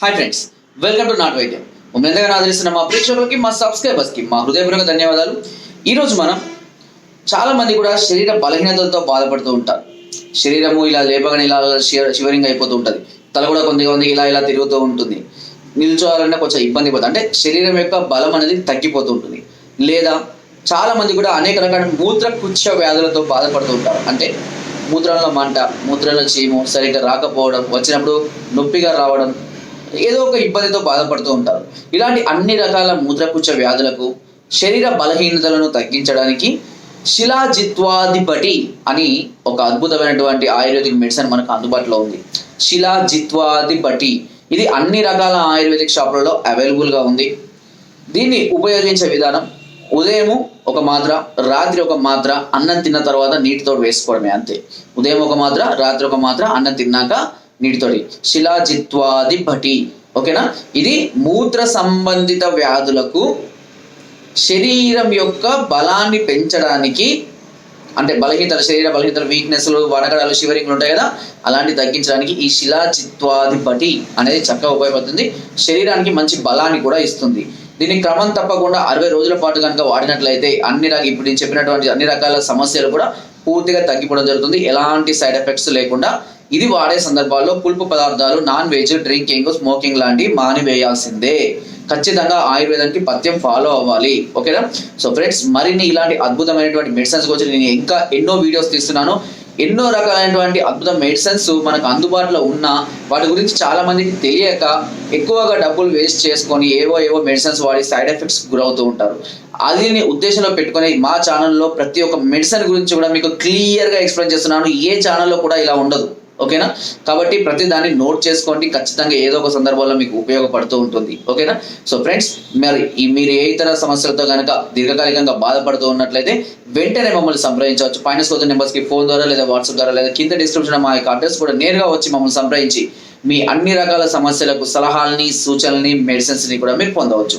Hi friends welcome to నాట్ వైద్యం ముందుగా ఆదరిస్తున్న మా ప్రేక్షకులకి మా సబ్స్క్రైబర్స్కి మా హృదయపూర్వక ధన్యవాదాలు. ఈరోజు మనం చాలామంది కూడా శరీర బలహీనతలతో బాధపడుతూ ఉంటారు. శరీరము ఇలా లేపగానే ఇలా షివరింగ్ అయిపోతూ ఉంటుంది. తల కూడా కొంతమంది ఇలా ఇలా తిరుగుతూ ఉంటుంది. నిల్చోవాలంటే కొంచెం ఇబ్బంది పడుతుంది అంటే శరీరం యొక్క బలం అనేది తగ్గిపోతూ ఉంటుంది. లేదా చాలామంది కూడా అనేక రకాల మూత్ర కుచ్చ వ్యాధులతో బాధపడుతూ ఉంటారు. అంటే మూత్రంలో మంట మూత్రంలో చీము సరిగ్గా రాకపోవడం వచ్చినప్పుడు నొప్పిగా రావడం ఏదో ఒక ఇబ్బందితో బాధపడుతూ ఉంటారు. ఇలాంటి అన్ని రకాల మూత్రపుచ్చ వ్యాధులకు శరీర బలహీనతలను తగ్గించడానికి శిలాజిత్వాధిపతి అని ఒక అద్భుతమైనటువంటి ఆయుర్వేదిక్ మెడిసిన్ మనకు అందుబాటులో ఉంది. శిలాజిత్వాధిపతి. ఇది అన్ని రకాల ఆయుర్వేదిక్ షాపులలో అవైలబుల్గా ఉంది. దీన్ని ఉపయోగించే విధానం ఉదయము ఒక మాత్ర రాత్రి ఒక మాత్ర అన్నం తిన్న తర్వాత నీటితో వేసుకోవడమే అంతే. ఉదయం ఒక మాత్ర రాత్రి ఒక మాత్ర అన్నం తిన్నాక నీటితోటి. శిలాజిత్వాది భటి ఓకేనా? ఇది మూత్ర సంబంధిత వ్యాధులకు శరీరం యొక్క బలాన్ని పెంచడానికి అంటే బలహీనతలు శరీర బలహీనతలు వీక్నెస్లు వడగడలు షివరింగ్లు ఉంటాయి కదా? అలాంటి తగ్గించడానికి ఈ శిలాచిత్వాధిపతి అనేది చక్కగా ఉపయోగపడుతుంది. శరీరానికి మంచి బలాన్ని కూడా ఇస్తుంది. దీన్ని క్రమం తప్పకుండా అరవై రోజుల పాటు కనుక వాడినట్లయితే అన్ని రకాల ఇప్పుడు నేను చెప్పినటువంటి అన్ని రకాల సమస్యలు కూడా పూర్తిగా తగ్గిపోవడం జరుగుతుంది. ఎలాంటి సైడ్ ఎఫెక్ట్స్ లేకుండా ఇది వాడే సందర్భాల్లో పులుపు పదార్థాలు నాన్ వెజ్ డ్రింకింగ్ స్మోకింగ్ లాంటివి మానివేయాల్సిందే. ఖచ్చితంగా ఆయుర్వేదానికి పథ్యం ఫాలో అవ్వాలి. ఓకేనా? సో ఫ్రెండ్స్ మరిన్ని ఇలాంటి అద్భుతమైనటువంటి మెడిసిన్స్ గురించి నేను ఇంకా ఎన్నో వీడియోస్ తీస్తున్నాను. ఎన్నో రకాలైనటువంటి అద్భుత మెడిసిన్స్ మనకు అందుబాటులో ఉన్న వాటి గురించి చాలా మందికి తెలియక ఎక్కువగా డబ్బులు వేస్ట్ చేసుకొని ఏవో ఏవో మెడిసిన్స్ వాడి సైడ్ ఎఫెక్ట్స్ గురవుతూ ఉంటారు. అదిని ఉద్దేశంలో పెట్టుకొని మా ఛానల్లో ప్రతి ఒక్క మెడిసిన్ గురించి కూడా మీకు క్లియర్గా ఎక్స్ప్లెయిన్ చేస్తున్నాను. ఏ ఛానల్లో కూడా ఇలా ఉండదు. ఓకేనా? కాబట్టి ప్రతి దాన్ని నోట్ చేసుకోండి. ఖచ్చితంగా ఏదో ఒక సందర్భంలో మీకు ఉపయోగపడుతూ ఉంటుంది. ఓకేనా? సో ఫ్రెండ్స్ మరి మీరు ఏ ఇతర సమస్యలతో కనుక దీర్ఘకాలికంగా బాధపడుతూ ఉన్నట్లయితే వెంటనే మమ్మల్ని సంప్రదించవచ్చు. పైన నెంబర్స్ నెంబర్స్కి ఫోన్ ద్వారా లేదా వాట్సాప్ ద్వారా లేదా కింద డిస్క్రిప్షన్ మా యొక్క అడ్రస్ కూడా నేరుగా వచ్చి మమ్మల్ని సంప్రదించి మీ అన్ని రకాల సమస్యలకు సలహాలని సూచనల్ని మెడిసిన్స్ని కూడా మీరు పొందవచ్చు.